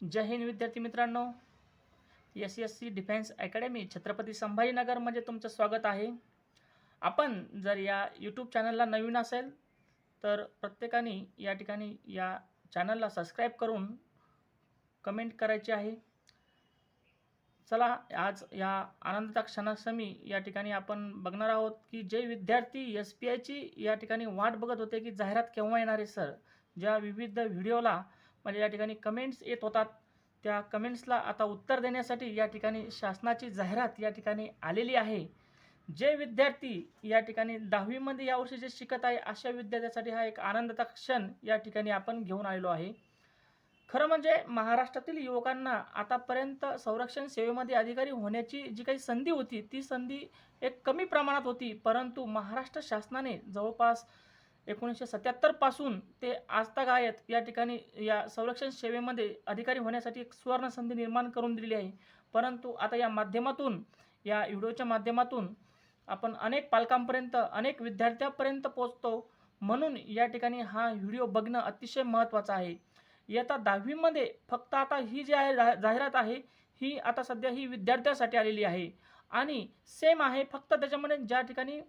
जय हिंद विद्यार्थी मित्रांनो. S S C defence academy Chhatrapati संभाजीनगरमध्ये तुमचं स्वागत आहे. आपण जर या यूट्यूब चॅनलला नवीन असेल तर प्रत्येकाने या ठिकाणी या चॅनलला सबस्क्राईब करून कमेंट करायची आहे. चला आज या आनंदता क्षणासमी या ठिकाणी आपण बघणार आहोत की जे विद्यार्थी एस पी आयची या ठिकाणी वाट बघत होते की जाहिरात केव्हा येणार आहे सर ज्या विविध व्हिडिओला म्हणजे या ठिकाणी कमेंट्स येत होतात. त्या कमेंट्सला आता उत्तर देण्यासाठी या ठिकाणी शासनाची जाहिरात या ठिकाणी आलेली आहे. जे विद्यार्थी या ठिकाणी दहावीमध्ये यावर्षी जे शिकत आहे अशा विद्यार्थ्यासाठी हा एक आनंदाचा क्षण या ठिकाणी आपण घेऊन आलेलो आहे. खरं म्हणजे महाराष्ट्रातील युवकांना आतापर्यंत संरक्षण सेवेमध्ये अधिकारी होण्याची जी काही संधी होती ती संधी एक कमी प्रमाणात होती. परंतु महाराष्ट्र शासनाने जवळपास एकोणीसशे सत्याहत्तरपासून ते आजतागायत या ठिकाणी या संरक्षण सेवेमध्ये अधिकारी होण्यासाठी एक सुवर्णसंधी निर्माण करून दिलेली आहे. परंतु आता या माध्यमातून या व्हिडिओच्या माध्यमातून आपण अनेक पालकांपर्यंत अनेक विद्यार्थ्यांपर्यंत पोचतो म्हणून या ठिकाणी हा व्हिडिओ बघणं अतिशय महत्त्वाचा आहे. इयत्ता दहावीमध्ये फक्त आता ही जी आहे जा- जाहिरात आहे ही आता सध्या ही विद्यार्थ्यासाठी आलेली आहे. आणि सेम आहे फक्त त्याच्यामध्ये ज्या ठिकाणी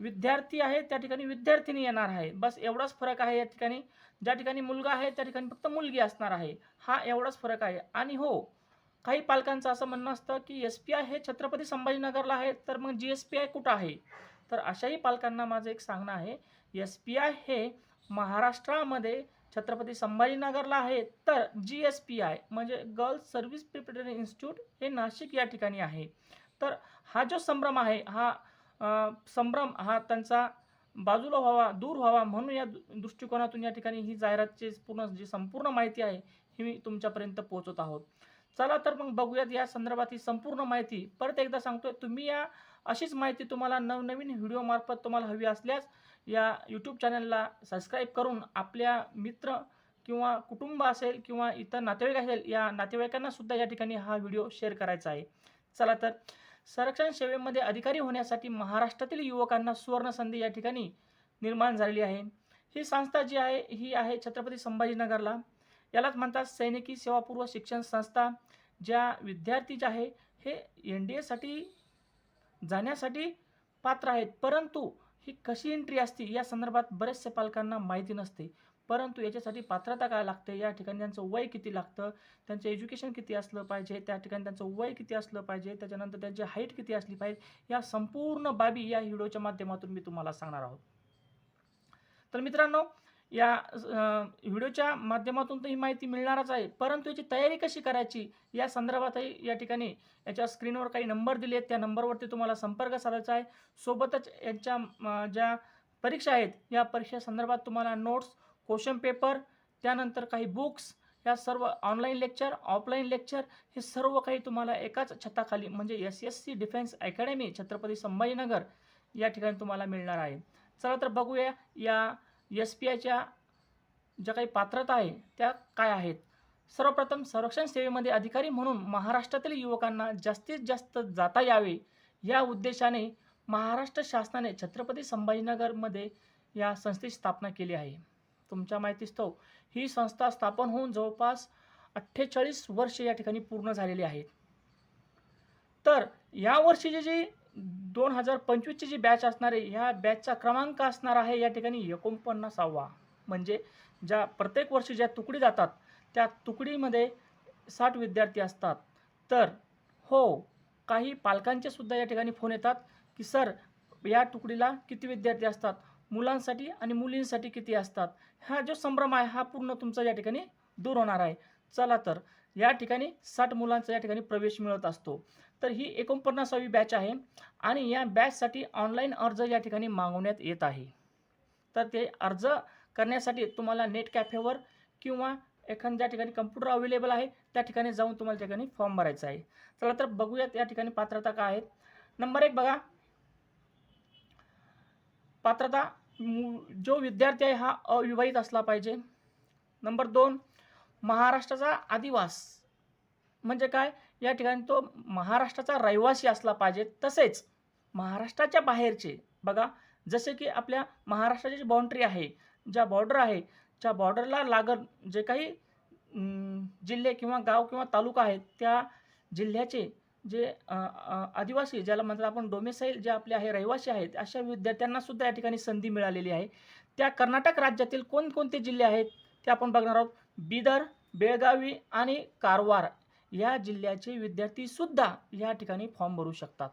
विद्यार्थी आहे त्या ठिकाणी विद्यार्थिनी येणार आहे. बस एवढाच फरक आहे या ठिकाणी. ज्या ठिकाणी मुलगा आहे त्या ठिकाणी फक्त मुलगी असणार आहे. हा एवढाच फरक आहे. आणि हो काही पालकांचं असं म्हणणं असतं की एस पी आय हे छत्रपती संभाजीनगरला आहे तर मग जी एस पी आय कुठं आहे? तर अशाही पालकांना माझं एक सांगणं आहे एस पी आय हे महाराष्ट्रामध्ये छत्रपती संभाजीनगरला आहे तर जी एस पी आय म्हणजे गर्ल्स सर्व्हिस प्रिपरेटरी इन्स्टिट्यूट हे नाशिक या ठिकाणी आहे. तर हा जो संभ्रम आहे हा संभ्रम हा त्यांचा बाजूला व्हावा दूर व्हावा म्हणून या दृ- दृष्टिकोनातून या ठिकाणी ही जाहिरातची पूर्ण जी संपूर्ण माहिती आहे ही मी तुमच्यापर्यंत पोहोचत आहोत. चला तर मग बघूयात या संदर्भात ही संपूर्ण माहिती. परत एकदा सांगतोय तुम्ही या अशीच माहिती तुम्हाला नवनवीन व्हिडिओमार्फत तुम्हाला हवी असल्यास या यूट्यूब चॅनलला सबस्क्राईब करून आपल्या मित्र किंवा कुटुंब असेल किंवा इतर नातेवाईक असेल या नातेवाईकांनासुद्धा या ठिकाणी हा व्हिडिओ शेअर करायचा आहे. चला तर संरक्षण सेवेमध्ये अधिकारी होण्यासाठी महाराष्ट्रातील युवकांना सुवर्ण संधी या ठिकाणी निर्माण झालेली आहे. ही संस्था जी आहे ही आहे छत्रपती संभाजीनगरला. यालाच म्हणतात सैनिकी सेवापूर्व शिक्षण संस्था. ज्या विद्यार्थी जे आहे हे एन डी एसाठी जाण्यासाठी पात्र आहेत. परंतु ही कशी एंट्री असते या संदर्भात बरेचसे पालकांना माहिती नसते. परंतु याच्यासाठी पात्रता काय लागते? या ठिकाणी त्यांचं वय किती लागतं? त्यांचं एज्युकेशन किती असलं पाहिजे? त्या ठिकाणी त्यांचं वय किती असलं पाहिजे? त्याच्यानंतर त्यांची हाईट किती असली पाहिजे? या संपूर्ण बाबी या व्हिडिओच्या माध्यमातून मी तुम्हाला सांगणार आहोत. तर मित्रांनो या व्हिडिओच्या माध्यमातून तर ही माहिती मिळणारच आहे. परंतु याची तयारी कशी करायची? या संदर्भातही या ठिकाणी याच्या स्क्रीनवर काही नंबर दिले आहेत त्या नंबरवरती तुम्हाला संपर्क साधायचा आहे. सोबतच यांच्या ज्या परीक्षा आहेत या परीक्षा संदर्भात तुम्हाला नोट्स क्वेश्चन पेपर त्यानंतर काही बुक्स या सर्व ऑनलाईन लेक्चर ऑफलाईन लेक्चर हे सर्व काही तुम्हाला एकाच छताखाली म्हणजे S S C defence academy Chhatrapati Sambhajinagar या ठिकाणी तुम्हाला मिळणार आहे. चला तर बघूया या एस पी आयच्या ज्या काही पात्रता आहे त्या काय आहेत? सर्वप्रथम संरक्षण सेवेमध्ये अधिकारी म्हणून महाराष्ट्रातील युवकांना जास्तीत जास्त जाता यावे या उद्देशाने महाराष्ट्र शासनाने छत्रपती संभाजीनगरमध्ये या संस्थेची स्थापना केली आहे. तुमच्या माहितीस्तव ही संस्था स्थापन होऊन जवळपास अठ्ठेचाळीस वर्ष या ठिकाणी पूर्ण झालेली आहेत तर या वर्षीची जी दोन हजार पंचवीसची जी बॅच असणार आहे ह्या बॅचचा क्रमांक असणार आहे या ठिकाणी एकोणपन्नासावा. म्हणजे ज्या प्रत्येक वर्षी ज्या तुकडी जातात त्या तुकडीमध्ये साठ विद्यार्थी असतात. तर हो काही पालकांचे सुद्धा या ठिकाणी फोन येतात की सर या तुकडीला किती विद्यार्थी असतात? मुलांसाठी आणि मुलींसाठी किती असतात? हा जो संभ्रम आहे हा पूर्ण तुमचा या ठिकाणी दूर होणार आहे. चला तर या ठिकाणी साठ मुलांचा या ठिकाणी प्रवेश मिळत असतो. तर ही एकोणपन्नासावी बॅच आहे आणि या बॅचसाठी ऑनलाईन अर्ज या ठिकाणी मागवण्यात येत आहे. तर ते अर्ज करण्यासाठी तुम्हाला नेट कॅफेवर किंवा एखाद्या ठिकाणी कम्प्युटर अवेलेबल आहे त्या ठिकाणी जाऊन तुम्हाला त्या ठिकाणी फॉर्म भरायचा आहे. चला तर बघूयात या ठिकाणी पात्रता काय आहेत. नंबर एक बघा. पात्रता जो विद्यार्थी आहे हा अविवाहित असला पाहिजे. नंबर दोन महाराष्ट्राचा आदिवास. म्हणजे काय? या ठिकाणी तो महाराष्ट्राचा रहिवासी असला पाहिजे. तसेच महाराष्ट्राच्या बाहेरचे बघा जसे की आपल्या महाराष्ट्राची जी बाउंड्री आहे ज्या बॉर्डर आहे ज्या बॉर्डरला लागत जे काही जिल्हे किंवा गाव किंवा तालुका आहेत त्या जिल्ह्याचे जे आदिवासी ज्याला म्हणतात आपण डोमेसाईल जे आपले आहे रहिवासी आहेत अशा विद्यार्थ्यांना सुद्धा या ठिकाणी संधी मिळालेली आहे. त्या कर्नाटक राज्यातील कोणकोणते जिल्हे आहेत ते आपण बघणार आहोत. बिदर बेळगावी आणि कारवार या जिल्ह्याचे विद्यार्थी सुद्धा या ठिकाणी फॉर्म भरू शकतात.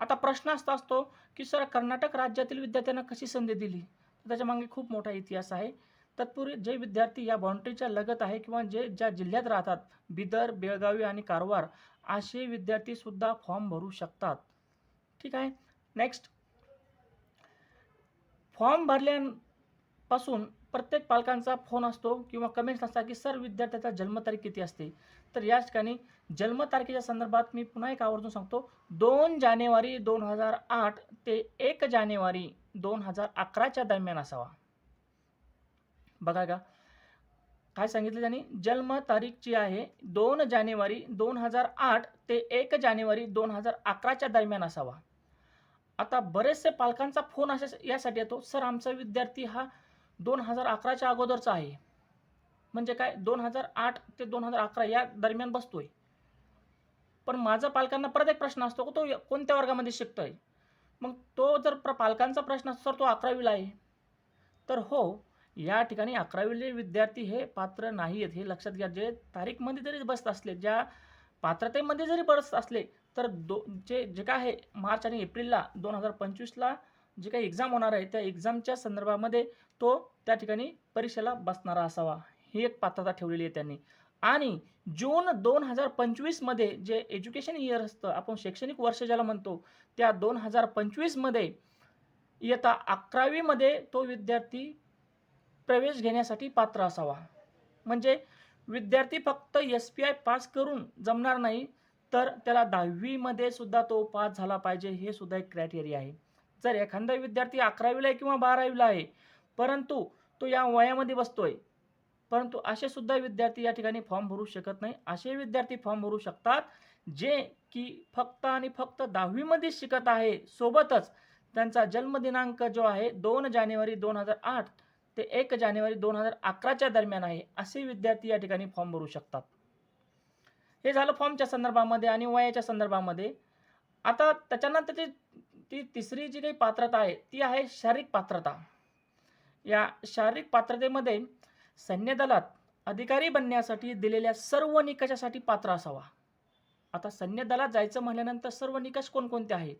आता प्रश्न असा असतो की सर कर्नाटक राज्यातील विद्यार्थ्यांना कशी संधी दिली? त्याच्यामागे खूप मोठा इतिहास आहे. तत्पूर्वी जे विद्यार्थी या बाउंड्रीच्या लगत आहे किंवा जे ज्या जिल्ह्यात राहतात बिदर बेळगावी आणि कारवार असे विद्यार्थी सुद्धा फॉर्म भरू शकतात. ठीक आहे? नेक्स्ट फॉर्म भरल्यापासून प्रत्येक पालकांचा फोन असतो किंवा कमेंट्स असतात की सर विद्यार्थ्याचा जन्मतारीख किती असते? तर या ठिकाणी जन्मतारखेच्या संदर्भात मी पुन्हा एक आवर्जून सांगतो. दोन जानेवारी दोन हजार आठ ते एक जानेवारी दोन हजार अकराच्या दरम्यान असावा. बघा का. काय सांगितलं त्यांनी? जन्मतारीख जी आहे दोन जानेवारी दोन हजार आठ ते एक जानेवारी दोन हजार अकराच्या दरम्यान असावा. आता बरेचसे पालकांचा फोन अशा यासाठी येतो सर आमचा विद्यार्थी हा दोन हजार अकराच्या अगोदरचा आहे. म्हणजे काय? दोन हजार आठ ते दोन हजार अकरा या दरम्यान बसतोय. पण माझा पालकांना परत एक प्रश्न असतो तो कोणत्या वर्गामध्ये शिकतोय? मग तो जर प्र पालकांचा प्रश्न असतो सर तो अकरावीला आहे. तर हो या ठिकाणी अकरावीले विद्यार्थी हे पात्र नाही आहेत हे लक्षात घ्या जे तारीखमध्ये जरी बसत असले ज्या पात्रतेमध्ये जरी बसत असले तर दो जे जे काय आहे मार्च आणि एप्रिलला दोन हजार पंचवीसला जे काही एक्झाम होणार आहे त्या एक्झामच्या संदर्भामध्ये तो त्या ठिकाणी परीक्षेला बसणारा असावा. ही एक पात्रता ठेवलेली आहे त्यांनी. आणि जून दोन हजार पंचवीसमध्ये जे एज्युकेशन इयर असतं आपण शैक्षणिक वर्ष ज्याला म्हणतो त्या दोन हजार पंचवीसमध्ये इयत्ता अकरावीमध्ये तो विद्यार्थी प्रवेश घेण्यासाठी पात्र असावा. म्हणजे विद्यार्थी फक्त एस पी आय पास करून जमणार नाही तर त्याला दहावीमध्ये सुद्धा तो पास झाला पाहिजे हे सुद्धा एक क्रायटेरिया आहे. जर एखादा विद्यार्थी अकरावीला आहे किंवा बारावीला आहे परंतु तो या वयामध्ये बसतोय परंतु असे सुद्धा विद्यार्थी या ठिकाणी फॉर्म भरू शकत नाही. असे विद्यार्थी फॉर्म भरू शकतात जे की फक्त आणि फक्त दहावीमध्ये शिकत आहे सोबतच त्यांचा जन्मदिनांक जो आहे दोन जानेवारी दोन हजार आठ ते एक जानेवारी दोन हजार अकराच्या दरम्यान आहे असे विद्यार्थी या ठिकाणी फॉर्म भरू शकतात. हे झालं फॉर्मच्या संदर्भामध्ये आणि वयाच्या संदर्भामध्ये. आता त्याच्यानंतर ती ती तिसरी जी काही पात्रता आहे ती आहे शारीरिक पात्रता. या शारीरिक पात्रतेमध्ये सैन्य दलात अधिकारी बनण्यासाठी दिलेल्या सर्व निकषासाठी पात्र असावा. आता सैन्य दलात जायचं म्हटल्यानंतर सर्व निकष कोणकोणते आहेत?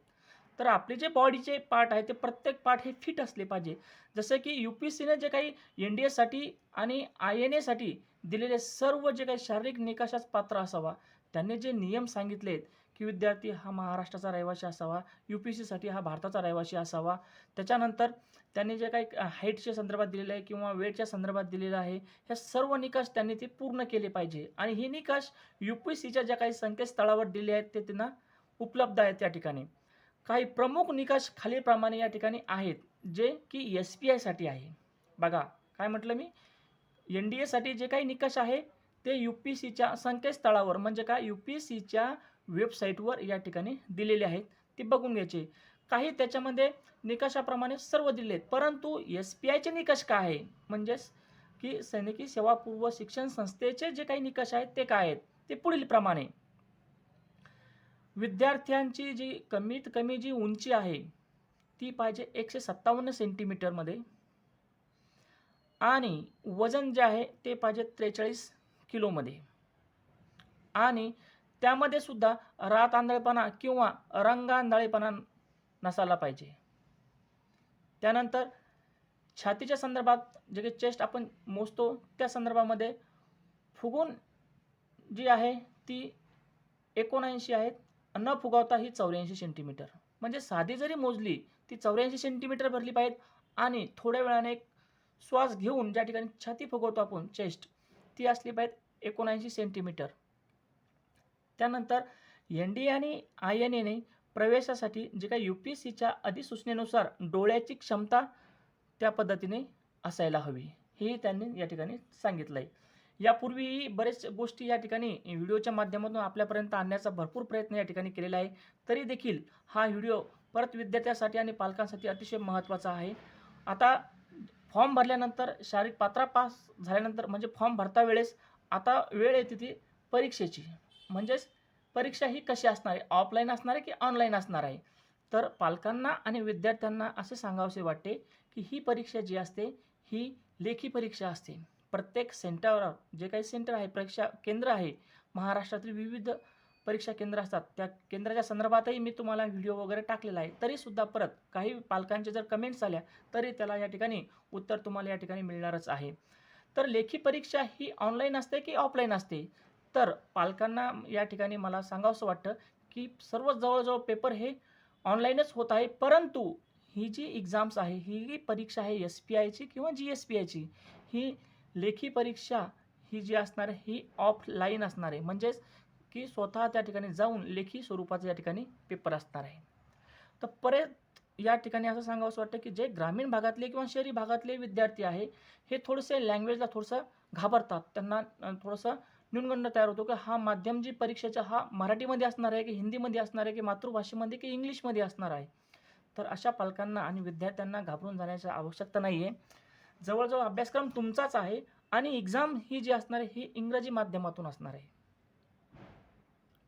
तर आपले जे बॉडीचे पार्ट आहे ते प्रत्येक पार्ट हे फिट असले पाहिजे. जसं की यू पी सीने जे काही एन डी एसाठी आणि आय एन एसाठी दिलेले सर्व जे काही शारीरिक निकषास पात्र असावा त्यांनी जे नियम सांगितलेत की विद्यार्थी हा महाराष्ट्राचा रहिवासी असावा यू पी सीसाठी हा भारताचा रहिवासी असावा. त्याच्यानंतर त्यांनी जे काही हाईटच्या संदर्भात दिलेलं आहे किंवा वेटच्या संदर्भात दिलेलं आहे हे सर्व निकष त्यांनी ते पूर्ण केले पाहिजे. आणि हे निकष यू पी सीच्या ज्या काही संकेतस्थळावर दिले आहेत ते त्यांना उपलब्ध आहेत त्या ठिकाणी. काही प्रमुख निकष खालीलप्रमाणे या ठिकाणी आहेत जे की एस पी आयसाठी आहे. बघा काय म्हटलं मी? एन डी एसाठी जे काही निकष आहे ते यू पी सीच्या संकेतस्थळावर म्हणजे काय? यू पी सीच्या वेबसाईटवर या ठिकाणी दिलेले आहेत. ते बघून घ्यायचे. काही त्याच्यामध्ये निकषाप्रमाणे सर्व दिले आहेत. परंतु एस पी आयचे निकष काय आहे? म्हणजेच की सैनिकी सेवा पूर्व शिक्षण संस्थेचे जे काही निकष आहेत ते काय आहेत? ते पुढील प्रमाणे विद्यार्थ्यांची जी कमीत कमी जी उंची आहे ती पाहिजे एकशे सत्तावन्न सेंटीमीटरमध्ये आणि वजन जे आहे ते पाहिजे त्रेचाळीस किलोमध्ये आणि त्यामध्ये सुद्धा रात आंधळेपणा किंवा रंगांधळेपणा नसायला पाहिजे. त्यानंतर छातीच्या संदर्भात जे काही चेस्ट आपण मोजतो त्या संदर्भामध्ये फुगून जी आहे ती एकोणऐंशी आहेत. न फुगवता ही चौऱ्याऐंशी सेंटीमीटर म्हणजे साधी जरी मोजली ती चौऱ्याऐंशी सेंटीमीटर भरली पाहिजे आणि थोड्या वेळाने एक श्वास घेऊन ज्या ठिकाणी छाती फुगवतो आपण चेस्ट ती असली पाहिजे एकोणऐंशी सेंटीमीटर त्यानंतर एन डी आणि आय एन एने प्रवेशासाठी जे काही यू पी सीच्या अधिसूचनेनुसार डोळ्याची क्षमता त्या पद्धतीने असायला हवी. हेही त्यांनी या ठिकाणी सांगितलं आहे यापूर्वीही बरेच गोष्टी या ठिकाणी व्हिडिओच्या माध्यमातून आपल्यापर्यंत आणण्याचा भरपूर प्रयत्न या ठिकाणी केलेला आहे. तरी देखील हा व्हिडिओ परत विद्यार्थ्यासाठी आणि पालकांसाठी अतिशय महत्त्वाचा आहे. आता फॉर्म भरल्यानंतर शारीरिक पात्रा पास झाल्यानंतर म्हणजे फॉर्म भरता वेळेस आता वेळ येते ती परीक्षेची. म्हणजेच परीक्षा ही कशी असणार आहे? ऑफलाईन असणार आहे की ऑनलाईन असणार आहे? तर पालकांना आणि विद्यार्थ्यांना असे सांगावेसे वाटते की ही परीक्षा जी असते ही लेखी परीक्षा असते. प्रत्येक सेंटरवर जे काही सेंटर आहे परीक्षा केंद्र आहे महाराष्ट्रातील विविध परीक्षा केंद्र असतात. त्या केंद्राच्या संदर्भातही मी तुम्हाला व्हिडिओ वगैरे टाकलेला आहे. तरीसुद्धा परत काही पालकांचे जर कमेंट्स आल्या तरी त्याला या ठिकाणी उत्तर तुम्हाला या ठिकाणी मिळणारच आहे. तर लेखी परीक्षा ही ऑनलाईन असते की ऑफलाईन असते? तर पालकांना या ठिकाणी मला सांगावंसं वाटतं की सर्व जवळजवळ पेपर हे ऑनलाईनच होत आहे. परंतु ही जी एक्झाम्स आहे ही जी परीक्षा आहे एस पी आयची किंवा जी एस पी आयची ही लेखी परीक्षा ही जी असणार आहे ही ऑफलाईन असणार आहे. म्हणजेच की स्वतः त्या ठिकाणी जाऊन लेखी स्वरूपाचा या ठिकाणी पेपर असणार आहे. तर परत या ठिकाणी असं सांगावंसं वाटतं की जे ग्रामीण भागातले किंवा शहरी भागातले विद्यार्थी आहे हे थोडेसे लँग्वेजला थोडंसं घाबरतात. त्यांना थोडंसं न्यूनगंड तयार होतो की हा माध्यम जी परीक्षेचा हा मराठीमध्ये असणार आहे की हिंदीमध्ये असणार आहे की मातृभाषेमध्ये की इंग्लिशमध्ये असणार आहे. तर अशा पालकांना आणि विद्यार्थ्यांना घाबरून जाण्याची आवश्यकता नाही आहे जवळजवळ अभ्यासक्रम तुमचाच आहे आणि एक्झाम ही जी असणार आहे ही इंग्रजी माध्यमातून असणार आहे.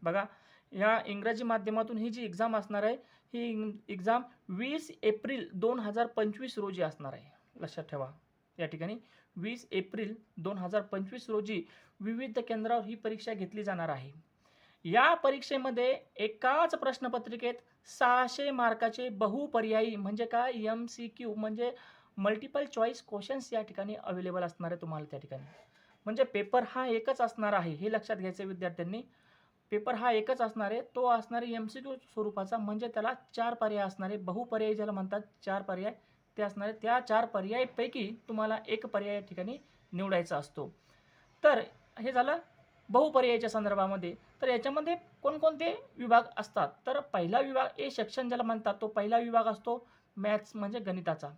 बघा या इंग्रजी माध्यमातून ही जी एक्झाम असणार आहे ही एक्झाम वीस एप्रिल दोन हजार पंचवीस रोजी असणार आहे. लक्षात ठेवा. या ठिकाणी वीस एप्रिल दोन हजार पंचवीस रोजी विविध केंद्रावर ही परीक्षा घेतली जाणार आहे. या परीक्षेमध्ये एकाच प्रश्नपत्रिकेत सहाशे मार्काचे बहुपर्यायी म्हणजे काय? एम सी क्यू म्हणजे मल्टिपल चॉईस क्वेश्चन्स या ठिकाणी अवेलेबल असणार आहे तुम्हाला त्या ठिकाणी. म्हणजे पेपर हा एकच असणार आहे हे लक्षात घ्यायचं विद्यार्थ्यांनी. पेपर हा एकच असणार आहे तो असणार आहे एम सी क्यू स्वरूपाचा म्हणजे त्याला चार पर्याय असणारे बहुपर्याय ज्याला म्हणतात चार पर्याय. ते असणार आहे. त्या चार पर्यायपैकी तुम्हाला एक पर्याय या ठिकाणी निवडायचा असतो. तर हे झालं बहुपर्यायाच्या संदर्भामध्ये. तर याच्यामध्ये कोणकोणते विभाग असतात? तर पहिला विभाग ए सेक्शन ज्याला म्हणतात तो पहिला विभाग असतो मॅथ्स म्हणजे गणिताचा.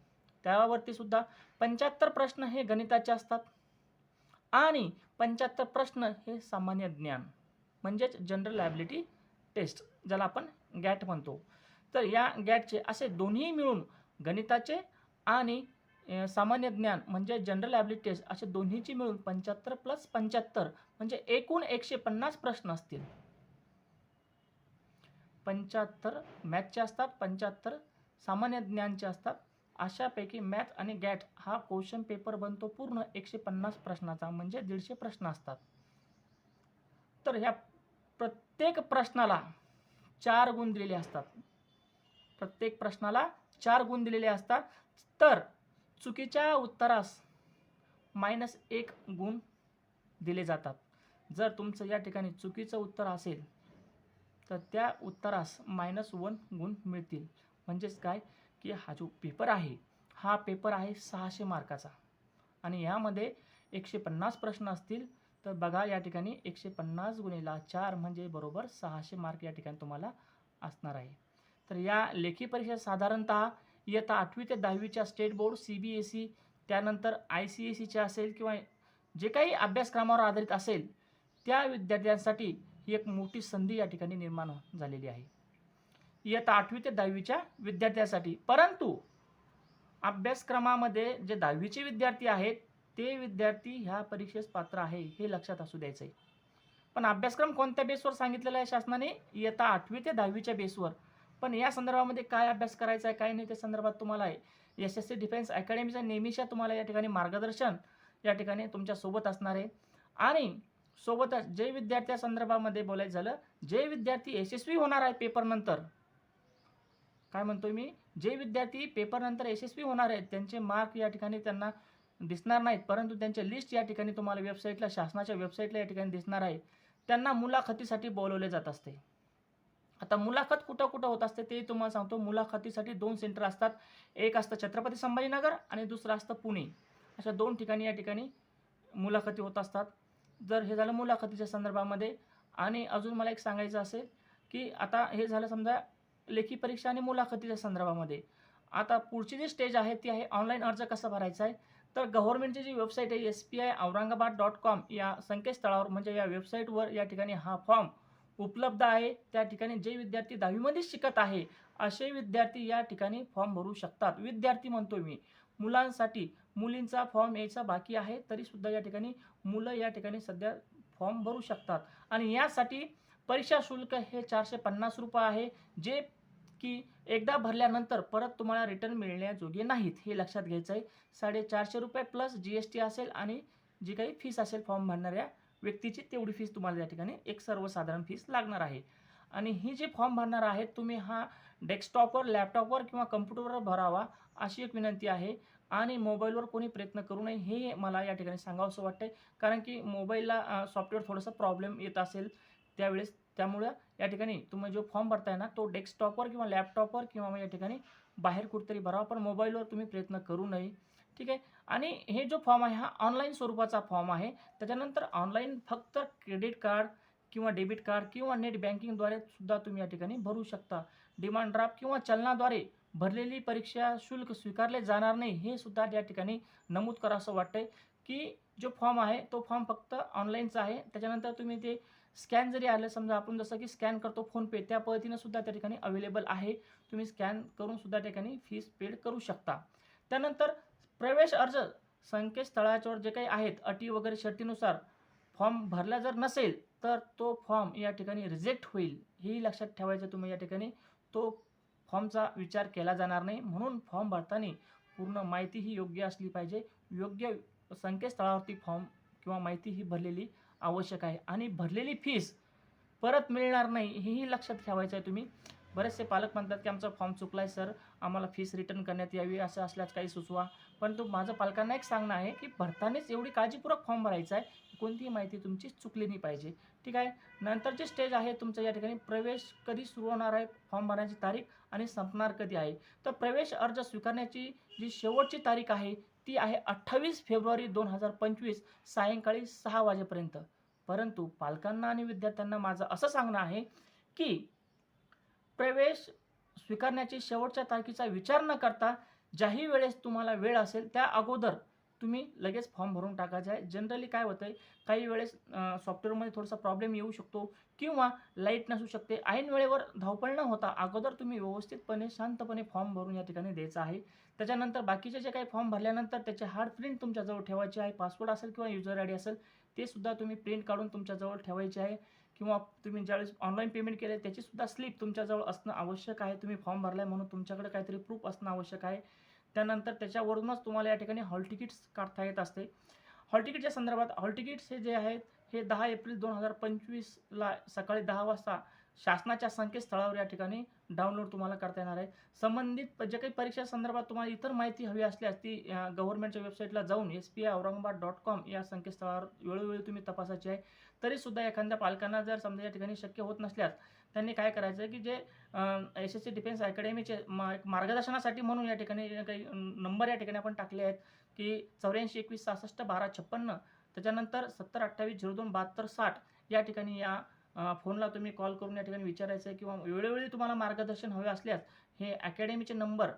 त्यावरती सुद्धा पंच्याहत्तर प्रश्न हे गणिताचे असतात. आणि पंच्याहत्तर प्रश्न हे सामान्य ज्ञान म्हणजेच जनरल ॲबिलिटी टेस्ट ज्याला आपण गॅट म्हणतो. तर या गॅटचे असे दोन्ही मिळून गणिताचे आणि सामान्य ज्ञान म्हणजे जनरल ॲबिलिटी टेस्ट असे दोन्हीची मिळून पंच्याहत्तर प्लस पंच्याहत्तर म्हणजे एकूण एकशे पन्नास प्रश्न असतील. पंच्याहत्तर मॅथचे असतात पंच्याहत्तर सामान्य ज्ञानचे असतात अशापैकी मॅथ आणि गॅट हा क्वेश्चन पेपर बनतो पूर्ण एकशे पन्नास प्रश्नाचा म्हणजे दीडशे प्रश्न असतात. तर ह्या प्रत्येक प्रश्नाला चार गुण दिलेले असतात. प्रत्येक प्रश्नाला चार गुण दिलेले असतात. तर चुकीच्या उत्तरास मायनस एक गुण दिले जातात. जर तुमचं या ठिकाणी चुकीचं उत्तर असेल तर त्या उत्तरास मायनस वन गुण मिळतील. म्हणजेच काय? की हा जो पेपर आहे हा पेपर आहे सहाशे मार्काचा. आणि यामध्ये एकशे पन्नास प्रश्न असतील तर बघा या ठिकाणी एकशे पन्नास गुणिला चार म्हणजे बरोबर सहाशे मार्क या ठिकाणी तुम्हाला असणार आहे. तर या लेखी परीक्षा साधारणतः इयत्ता आठवी ते दहावीच्या state board C B S C त्यानंतर आय सी एस सीच्या असेल किंवा जे काही अभ्यासक्रमावर आधारित असेल त्या विद्यार्थ्यांसाठी ही एक मोठी संधी या ठिकाणी निर्माण झालेली आहे. इयत्ता आठवी ते दहावीच्या विद्यार्थ्यासाठी. परंतु अभ्यासक्रमामध्ये जे दहावीचे विद्यार्थी आहेत ते विद्यार्थी ह्या परीक्षेस पात्र आहे हे लक्षात असू द्यायचं आहे पण अभ्यासक्रम कोणत्या बेसवर सांगितलेला आहे शासनाने? इयत्ता आठवी ते दहावीच्या बेसवर. पण या संदर्भामध्ये काय अभ्यास करायचा आहे काय नाही त्या संदर्भात तुम्हाला आहे. एस एस सी डिफेन्स अकॅडमीच्या नेहमीच्या तुम्हाला या ठिकाणी मार्गदर्शन या ठिकाणी तुमच्यासोबत असणार आहे. आणि सोबतच जे विद्यार्थ्या संदर्भामध्ये बोलायचं झालं जे विद्यार्थी यशस्वी होणार आहे पेपरनंतर काय म्हणतोय मी? जे विद्यार्थी पेपरनंतर यशस्वी होणार आहेत त्यांचे मार्क या ठिकाणी त्यांना दिसणार नाहीत परंतु त्यांचे लिस्ट या ठिकाणी तुम्हाला वेबसाईटला शासनाच्या वेबसाईटला या ठिकाणी दिसणार आहे. त्यांना मुलाखतीसाठी बोलवले जात असते. आता मुलाखत कुठं कुठं होत असते ते तुम्हाला सांगतो. मुलाखतीसाठी दोन सेंटर असतात. एक असतं छत्रपती संभाजीनगर आणि दुसरं असतं पुणे. अशा दोन ठिकाणी या ठिकाणी मुलाखती होत असतात. जर हे झालं मुलाखतीच्या संदर्भामध्ये. आणि अजून मला एक सांगायचं असेल की आता हे झालं समजा लेखी परीक्षा आणि मुलाखतीच्या संदर्भामध्ये. आता पुढची जी स्टेज आहे ती आहे ऑनलाईन अर्ज कसा भरायचा आहे? तर गव्हर्नमेंटची जी वेबसाईट आहे S P I Aurangabad dot com या संकेतस्थळावर म्हणजे या वेबसाईटवर या ठिकाणी हा फॉर्म उपलब्ध आहे. त्या ठिकाणी जे विद्यार्थी दहावीमध्येच शिकत आहे असे विद्यार्थी या ठिकाणी फॉर्म भरू शकतात. विद्यार्थी म्हणतो मी मुलांसाठी मुलींचा फॉर्म यायचा बाकी आहे तरीसुद्धा या ठिकाणी मुलं या ठिकाणी सध्या फॉर्म भरू शकतात. आणि यासाठी परीक्षा शुल्क हे चारशे पन्नास रुपये आहे. जे की एकदा भरल्यानंतर परत तुम्हाला रिटर्न मिळण्याजोगे नाहीत हे लक्षात घ्यायचं आहे साडेचारशे रुपये प्लस जी एस टी असेल आणि जी काही फीस असेल फॉर्म भरणाऱ्या व्यक्तीची तेवढी फीस तुम्हाला या ठिकाणी एक सर्वसाधारण फीस लागणार आहे. आणि ही जी फॉर्म भरणार आहेत तुम्ही हा डेस्कटॉपवर लॅपटॉपवर किंवा कम्प्युटरवर भरावा अशी एक विनंती आहे. आणि मोबाईलवर कोणी प्रयत्न करू नये हे मला या ठिकाणी सांगावंसं वाटतं कारण की मोबाईलला सॉफ्टवेअर थोडंसं प्रॉब्लेम येत असेल त्यावेळेस त्यामुळं या ठिकाणी तुम्ही जो फॉर्म भरताय ना तो डेस्कटॉपवर किंवा लॅपटॉपवर किंवा मग या ठिकाणी बाहेर कुठेतरी भरावा. पण मोबाईलवर तुम्ही प्रयत्न करू नये. ठीक आहे? आणि हे जो फॉर्म आहे हा ऑनलाईन स्वरूपाचा फॉर्म आहे. त्याच्यानंतर ऑनलाईन फक्त क्रेडिट कार्ड किंवा डेबिट कार्ड किंवा नेट बँकिंगद्वारे सुद्धा तुम्ही या ठिकाणी भरू शकता. डिमांड ड्राफ्ट किंवा चलनाद्वारे भरलेली परीक्षा शुल्क स्वीकारले जाणार नाही हे सुद्धा या ठिकाणी नमूद करा असं वाटतंय की जो फॉर्म आहे तो फॉर्म फक्त ऑनलाईनचा आहे. त्याच्यानंतर तुम्ही ते स्कॅन जरी आलं समजा आपण जसं की स्कॅन करतो फोनपे त्या पद्धतीनं सुद्धा त्या ठिकाणी अवेलेबल आहे. तुम्ही स्कॅन करून सुद्धा त्या ठिकाणी फीस पेड करू शकता. त्यानंतर प्रवेश अर्ज संकेतस्थळाच्यावर जे काही आहेत अटी वगैरे शर्तीनुसार फॉर्म भरला जर नसेल तर तो फॉर्म या ठिकाणी रिजेक्ट होईल. हेही लक्षात ठेवायचं तुम्ही या ठिकाणी. तो फॉर्मचा विचार केला जाणार नाही. म्हणून फॉर्म भरताना पूर्ण माहिती ही योग्य असली पाहिजे. योग्य संकेतस्थळावरती फॉर्म किंवा माहिती ही भरलेली आवश्यक आहे. आणि भरलेली फीस परत मिळणार नाही हेही लक्षात ठेवायचं आहे तुम्ही. बरेचसे पालक म्हणतात की आमचा फॉर्म चुकला आहे सर आम्हाला फीस रिटर्न करण्यात यावी असं असल्यास काही सुचवा. परंतु माझं पालकांना एक सांगणं आहे की भरतानाच एवढी काळजीपूर्वक फॉर्म भरायचा आहे कोणतीही माहिती तुमची चुकली नाही पाहिजे. ठीक आहे? नंतरचे स्टेज आहे तुमचं या ठिकाणी. प्रवेश कधी सुरू होणार आहे फॉर्म भरण्याची तारीख आणि संपणार कधी आहे? तर प्रवेश अर्ज स्वीकारण्याची जी शेवटची तारीख आहे ती आहे अठ्ठावीस फेब्रुवारी दोन हजार पंचवीस सायंकाळी सहा वाजेपर्यंत. परंतु पालकांना आणि विद्यार्थ्यांना माझं असं सांगणं आहे की प्रवेश स्वीकारण्याची शेवटच्या तारखेचा विचार न करता ज्याही वेळेस तुम्हाला वेळ असेल त्या अगोदर तुम्ही लगेच फॉर्म भरून टाकायचा आहे. जनरली काय होतं आहे काही वेळेस सॉफ्टवेअरमध्ये थोडासा प्रॉब्लेम येऊ शकतो किंवा लाइट नसू शकते. ऐन वेळेवर धावपळ न होता अगोदर तुम्ही व्यवस्थितपणे शांतपणे फॉर्म भरून या ठिकाणी द्यायचा आहे. त्याच्यानंतर बाकीचे जे काही फॉर्म भरल्यानंतर त्याचे हार्ड प्रिंट तुमच्याजवळ ठेवायचे आहे. पासवर्ड असेल किंवा युजर आय डी असेल ते सुद्धा तुम्ही प्रिंट काढून तुमच्याजवळ ठेवायचे आहे. किंवा तुम्ही ज्यावेळेस ऑनलाईन पेमेंट केले त्याची सुद्धा स्लिप तुमच्याजवळ असणं आवश्यक आहे. तुम्ही फॉर्म भरला आहे म्हणून तुमच्याकडे काहीतरी प्रूफ असणं आवश्यक आहे. त्यानंतर त्याच्यावरूनच तुम्हाला या ठिकाणी हॉल तिकीट्स काढता येत असते. हॉल तिकीटच्या संदर्भात हॉल तिकीट्स हे जे आहेत हे दहा एप्रिल दोन हजार पंचवीसला सकाळी दहा वाजता शासनाच्या संकेतस्थळावर या ठिकाणी डाउनलोड तुम्हाला करता येणार आहे. संबंधित जे काही परीक्षा संदर्भात तुम्हाला इतर माहिती हवी असल्यास ती गव्हर्नमेंटच्या वेबसाईटला जाऊन S P I Aurangabad dot com या संकेतस्थळावर वेळोवेळी तुम्ही तपासायची आहे. तरीसुद्धा एखाद्या पालकांना जर समजा या ठिकाणी शक्य होत नसल्यास त्यांनी काय करायचं की जे एस एस सी डिफेन्स अकॅडमीचे मा मार्गदर्शनासाठी म्हणून या ठिकाणी काही नंबर या ठिकाणी आपण टाकले आहेत की चौऱ्याऐंशी एकवीस सहासष्ट बारा छप्पन्न त्याच्यानंतर सत्तर अठ्ठावीस झिरो दोन बहात्तर साठ या ठिकाणी या फोनला तुम्ही कॉल करून या ठिकाणी विचारायचं आहे किंवा वेळोवेळी तुम्हाला मार्गदर्शन हवे असल्यास हे अकॅडमीचे नंबर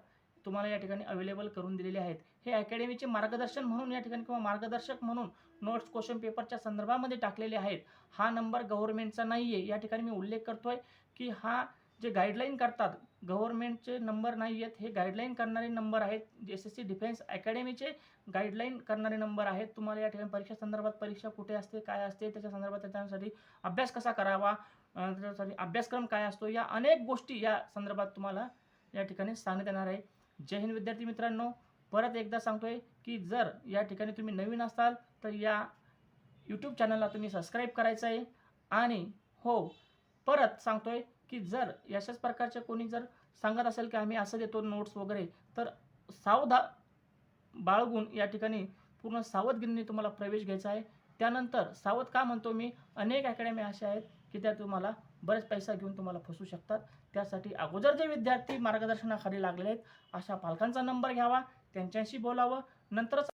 तुम्हाला या ठिकाणी अवेलेबल करून दिलेले आहेत. हे अकॅडमीचे मार्गदर्शन म्हणून या ठिकाणी किंवा मार्गदर्शक म्हणून नोट्स क्वेश्चन पेपरच्या संदर्भामध्ये टाकलेले आहेत. हा नंबर गव्हर्नमेंटचा नाही आहे या ठिकाणी मी उल्लेख करतो आहे की हा जे गाईडलाईन करतात गव्हर्नमेंटचे नंबर नाही आहेत हे गाईडलाईन करणारे नंबर आहेत. एस एस सी डिफेन्स अकॅडमीचे गाईडलाईन करणारे नंबर आहेत. तुम्हाला या ठिकाणी परीक्षा संदर्भात परीक्षा कुठे असते काय असते त्याच्या संदर्भात त्याच्यासाठी अभ्यास कसा करावा त्याच्यासाठी अभ्यासक्रम काय असतो या अनेक गोष्टी या संदर्भात तुम्हाला या ठिकाणी सांगण्यात येणार आहे. जय हिंद विद्यार्थी मित्रांनो. परत एकदा सांगतोय की जर या ठिकाणी तुम्ही नवीन असाल तर या यूट्यूब चॅनलला तुम्ही सबस्क्राईब करायचं आहे. आणि हो परत सांगतोय की जर अशाच प्रकारचे कोणी जर सांगत असेल की आम्ही असं देतो नोट्स वगैरे तर सावधा बाळगून या ठिकाणी पूर्ण सावधगिरीने तुम्हाला प्रवेश घ्यायचा आहे. त्यानंतर सावध का म्हणतो मी? अनेक अकॅडमी अशा आहेत की त्या तुम्हाला बरेच पैसा घेऊन तुम्हाला फसू शकतात. त्यासाठी अगोदर जे विद्यार्थी मार्गदर्शनाखाली लागले आहेत अशा पालकांचा नंबर घ्यावा. त्यांच्याशी बोलावं. नंतरच